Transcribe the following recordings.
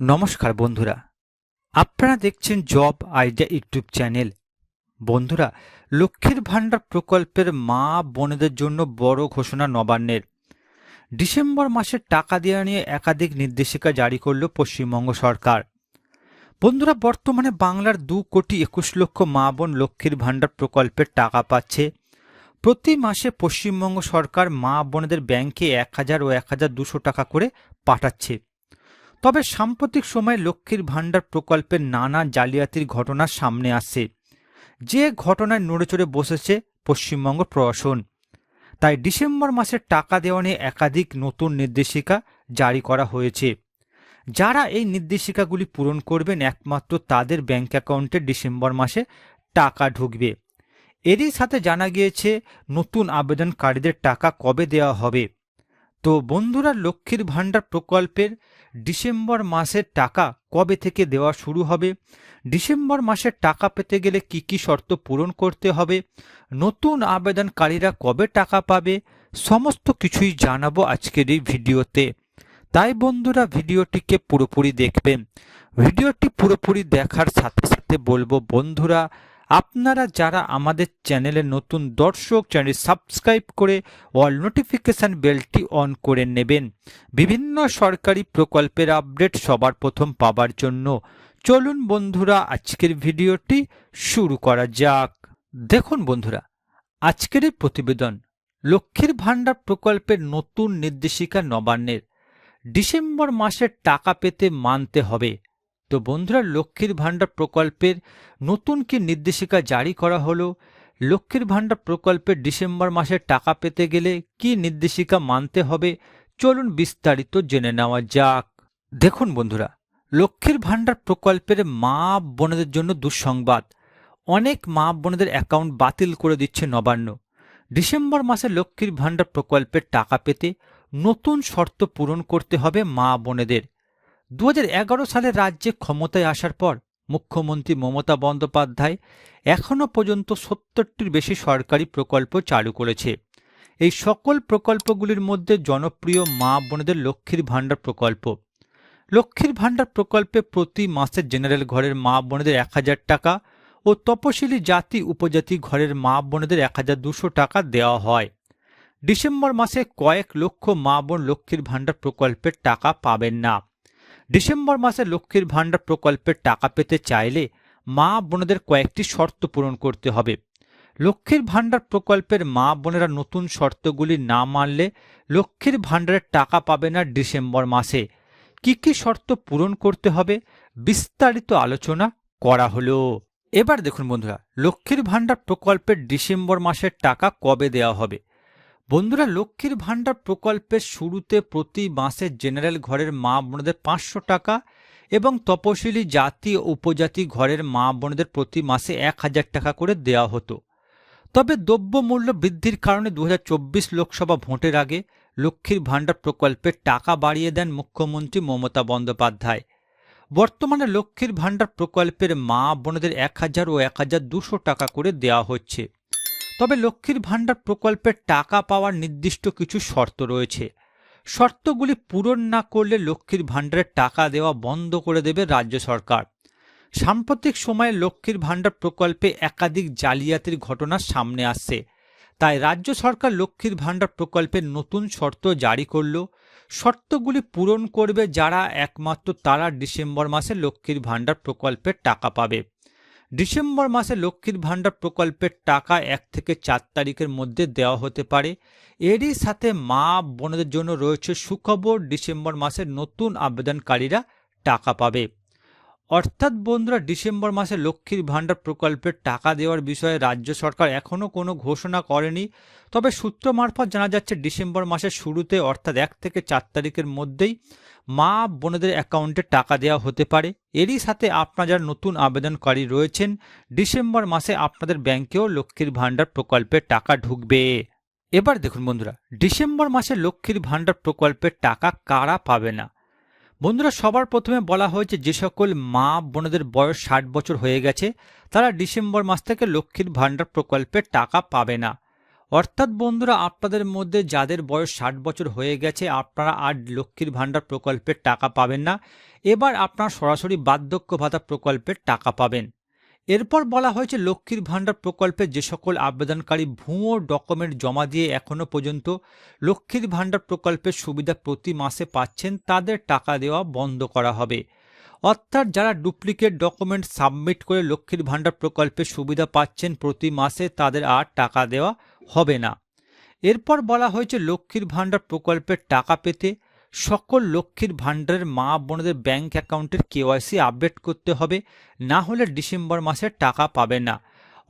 নমস্কার বন্ধুরা। আপনারা দেখছেন জব আইডিয়া ইউটিউব চ্যানেল। বন্ধুরা, লক্ষ্মীর ভাণ্ডার প্রকল্পের মা বোনেদের জন্য বড় ঘোষণা নবান্নের। ডিসেম্বর মাসে টাকা দেওয়া নিয়ে একাধিক নির্দেশিকা জারি করল পশ্চিমবঙ্গ সরকার। বন্ধুরা, বর্তমানে বাংলার দু কোটি একুশ লক্ষ মা বোন লক্ষ্মীর ভাণ্ডার প্রকল্পের টাকা পাচ্ছে। প্রতি মাসে পশ্চিমবঙ্গ সরকার মা বোনেদের ব্যাংকে এক হাজার ও এক হাজার দুশো টাকা করে পাঠাচ্ছে। তবে সাম্প্রতিক সময়ে লক্ষ্মীর ভাণ্ডার প্রকল্পের নানা জালিয়াতির ঘটনা সামনে আসছে। যে ঘটনায় নড়েচড়ে বসেছে পশ্চিমবঙ্গ প্রশাসন। তাই ডিসেম্বর মাসে টাকা দেওয়া নিয়ে একাধিক নতুন নির্দেশিকা জারি করা হয়েছে। যারা এই নির্দেশিকাগুলি পূরণ করবেন একমাত্র তাদের ব্যাংক অ্যাকাউন্টে ডিসেম্বর মাসে টাকা ঢুকবে। এরই সাথে জানা গিয়েছে, নতুন আবেদনকারীদের টাকা কবে দেওয়া হবে। তো বন্ধুরা, লক্ষ্মীর ভাণ্ডার প্রকল্পের ডিসেম্বর মাসের টাকা কবে থেকে দেওয়া শুরু হবে? ডিসেম্বর মাসের টাকা পেতে গেলে কি কি শর্ত পূরণ করতে হবে? নতুন আবেদনকারীরা কবে টাকা পাবে? সমস্ত কিছুই জানাব আজকের এই ভিডিওতে। তাই বন্ধুরা, ভিডিওটিকে পুরোপুরি দেখবেন। ভিডিওটি পুরোপুরি দেখার সাথে সাথে বলব, বন্ধুরা আপনারা যারা আমাদের চ্যানেলে নতুন দর্শক চ্যানেল সাবস্ক্রাইব করে অল নোটিফিকেশান বেলটি অন করে নেবেন। বিভিন্ন সরকারি প্রকল্পের আপডেট সবার প্রথম পাবার জন্য চলুন বন্ধুরা, আজকের ভিডিওটি শুরু করা যাক। দেখুন বন্ধুরা, আজকের প্রতিবেদন লক্ষ্মীর ভাণ্ডার প্রকল্পের নতুন নির্দেশিকা নবান্নের। ডিসেম্বর মাসের টাকা পেতে মানতে হবে। তো বন্ধুরা, লক্ষ্মীর ভাণ্ডার প্রকল্পের নতুন কি নির্দেশিকা জারি করা হলো? লক্ষ্মীর ভাণ্ডার প্রকল্পের ডিসেম্বর মাসে টাকা পেতে গেলে কি নির্দেশিকা মানতে হবে? চলুন বিস্তারিত জেনে নেওয়া যাক। দেখুন বন্ধুরা, লক্ষ্মীর ভাণ্ডার প্রকল্পের মা বোনেদের জন্য দুঃসংবাদ। অনেক মা বোনেদের অ্যাকাউন্ট বাতিল করে দিচ্ছে নবান্ন। ডিসেম্বর মাসে লক্ষ্মীর ভাণ্ডার প্রকল্পের টাকা পেতে নতুন শর্ত পূরণ করতে হবে মা বোনেদের। দু হাজার এগারো সালে রাজ্যে ক্ষমতায় আসার পর মুখ্যমন্ত্রী মমতা বন্দ্যোপাধ্যায় এখনও পর্যন্ত সত্তরটির বেশি সরকারি প্রকল্প চালু করেছে। এই সকল প্রকল্পগুলির মধ্যে জনপ্রিয় মা বোনেদের লক্ষ্মীর ভাণ্ডার প্রকল্প। লক্ষ্মীর ভাণ্ডার প্রকল্পে প্রতি মাসে জেনারেল ঘরের মা বোনেদের এক হাজার টাকা ও তপশিলি জাতি উপজাতি ঘরের মা বোনেদের এক হাজার দুশো টাকা দেওয়া হয়। ডিসেম্বর মাসে কয়েক লক্ষ মা বোন লক্ষ্মীর ভাণ্ডার প্রকল্পের টাকা পাবেন না। ডিসেম্বর মাসে লক্ষ্মীর ভাণ্ডার প্রকল্পের টাকা পেতে চাইলে মা বোনদের কয়েকটি শর্ত পূরণ করতে হবে। লক্ষ্মীর ভাণ্ডার প্রকল্পের মা বোনেরা নতুন শর্তগুলি না মানলে লক্ষ্মীর ভাণ্ডারের টাকা পাবে না ডিসেম্বর মাসে। কি কি শর্ত পূরণ করতে হবে বিস্তারিত আলোচনা করা হলো। এবার দেখুন বন্ধুরা, লক্ষ্মীর ভাণ্ডার প্রকল্পের ডিসেম্বর মাসের টাকা কবে দেওয়া হবে? বন্ধুরা, লক্ষ্মীর ভাণ্ডার প্রকল্পের শুরুতে প্রতি মাসে জেনারেল ঘরের মা বোনদের পাঁচশো টাকা এবং তপশিলি জাতি ও উপজাতি ঘরের মা বোনদের প্রতি মাসে এক হাজার টাকা করে দেওয়া হতো। তবে দ্রব্যমূল্য বৃদ্ধির কারণে দু হাজার চব্বিশ লোকসভা ভোটের আগে লক্ষ্মীর ভাণ্ডার প্রকল্পের টাকা বাড়িয়ে দেন মুখ্যমন্ত্রী মমতা বন্দ্যোপাধ্যায়। বর্তমানে লক্ষ্মীর ভাণ্ডার প্রকল্পের মা বোনদের এক হাজার ও এক হাজার দুশো টাকা করে দেওয়া হচ্ছে। তবে লক্ষ্মীর ভাণ্ডার প্রকল্পের টাকা পাওয়ার নির্দিষ্ট কিছু শর্ত রয়েছে। শর্তগুলি পূরণ না করলে লক্ষ্মীর ভাণ্ডারের টাকা দেওয়া বন্ধ করে দেবে রাজ্য সরকার। সাম্প্রতিক সময়ে লক্ষ্মীর ভাণ্ডার প্রকল্পে একাধিক জালিয়াতির ঘটনা সামনে আসছে। তাই রাজ্য সরকার লক্ষ্মীর ভাণ্ডার প্রকল্পের নতুন শর্ত জারি করল। শর্তগুলি পূরণ করবে যারা একমাত্র তারা ডিসেম্বর মাসে লক্ষ্মীর ভাণ্ডার প্রকল্পের টাকা পাবে। ডিসেম্বর মাসে লক্ষ্মীর ভাণ্ডার প্রকল্পের টাকা এক থেকে চার তারিখের মধ্যে দেওয়া হতে পারে। এরই সাথে মা বোনদের জন্য রয়েছে সুখবর, ডিসেম্বর মাসে নতুন আবেদনকারীরা টাকা পাবে। অর্থাৎ বন্ধুরা, ডিসেম্বর মাসে লক্ষ্মীর ভাণ্ডার প্রকল্পের টাকা দেওয়ার বিষয়ে রাজ্য সরকার এখনও কোনো ঘোষণা করেনি। তবে সূত্র মারফত জানা যাচ্ছে, ডিসেম্বর মাসের শুরুতে, অর্থাৎ এক থেকে চার তারিখের মধ্যেই মা বোনেদের অ্যাকাউন্টে টাকা দেওয়া হতে পারে। এরই সাথে আপনারা যারা নতুন আবেদনকারী রয়েছেন, ডিসেম্বর মাসে আপনাদের ব্যাংকেও লক্ষ্মীর ভাণ্ডার প্রকল্পের টাকা ঢুকবে। এবার দেখুন বন্ধুরা, ডিসেম্বর মাসে লক্ষ্মীর ভাণ্ডার প্রকল্পের টাকা কারা পাবে না? বন্ধুরা, সবার প্রথমে বলা হয়েছে যে সকল মা বোনদের বয়স ষাট বছর হয়ে গেছে, তারা ডিসেম্বর মাস থেকে লক্ষ্মীর ভাণ্ডার প্রকল্পের টাকা পাবে না। অর্থাৎ বন্ধুরা, আপনাদের মধ্যে যাদের বয়স ষাট বছর হয়ে গেছে, আপনারা আর লক্ষ্মীর ভাণ্ডার প্রকল্পের টাকা পাবেন না। এবার আপনারা সরাসরি বার্ধক্য ভাতা প্রকল্পের টাকা পাবেন। এরপর বলা হয়েছে, লক্ষ্মীর ভাণ্ডার প্রকল্পে যে সকল আবেদনকারী ভুয়ো ডকুমেন্ট জমা দিয়ে এখনও পর্যন্ত লক্ষ্মীর ভাণ্ডার প্রকল্পের সুবিধা প্রতি মাসে পাচ্ছেন, তাদের টাকা দেওয়া বন্ধ করা হবে। অর্থাৎ যারা ডুপ্লিকেট ডকুমেন্ট সাবমিট করে লক্ষ্মীর ভাণ্ডার প্রকল্পের সুবিধা পাচ্ছেন প্রতি মাসে, তাদের আর টাকা দেওয়া হবে না। এরপর বলা হয়েছে, লক্ষ্মীর ভাণ্ডার প্রকল্পের টাকা পেতে সকল লক্ষ্মীর ভাণ্ডারের মা বোনদের ব্যাংক অ্যাকাউন্টের কেওয়াইসি আপডেট করতে হবে, না হলে ডিসেম্বর মাসে টাকা পাবে না।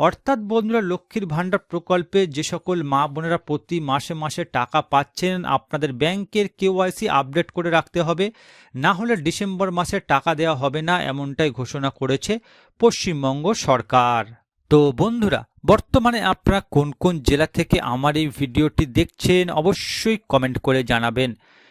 অর্থাৎ বন্ধুরা, লক্ষ্মীর ভাণ্ডার প্রকল্পে যে সকল মা বোনেরা প্রতি মাসে মাসে টাকা পাচ্ছেন, আপনাদের ব্যাংকের কেওয়াইসি আপডেট করে রাখতে হবে, না হলে ডিসেম্বর মাসে টাকা দেওয়া হবে না, এমনটাই ঘোষণা করেছে পশ্চিমবঙ্গ সরকার। তো বন্ধুরা, বর্তমানে আপনারা কোন কোন জেলা থেকে আমার এই ভিডিওটি দেখছেন, অবশ্যই কমেন্ট করে জানাবেন।